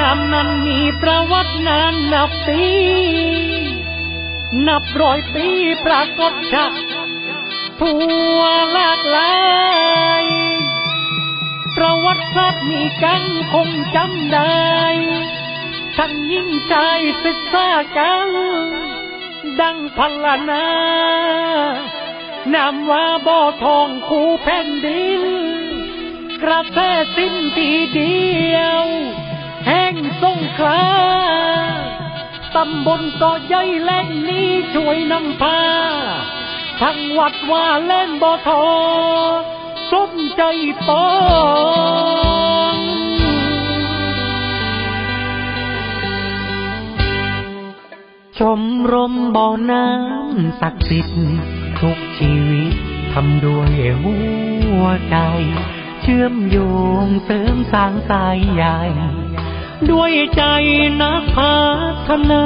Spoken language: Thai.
น้ำนั้นมีประวัตินานนับปี นับร้อยปีปรากฏชัดทั่วหลากหลายประวัติศาสตร์มีกันคงจำได้ท่านยิ่งใจศึกษากัน ดังพัลนานามว่าบ่อทองคู่แผ่นดินกระแสสิ้นทีเดียว สงขลาตำบลก็ใหญ่แหล่งนี้ช่วยนำพา ทั้งวัดว่าเล่นบ่อทอสมใจปองชมรมบ่อน้ำศักดิ์สิทธิ์ทุกชีวิตทำด้วยหัวใจ เชื่อมโยงเสริมสร้างสายใหญ่ ด้วยใจนักพัฒนา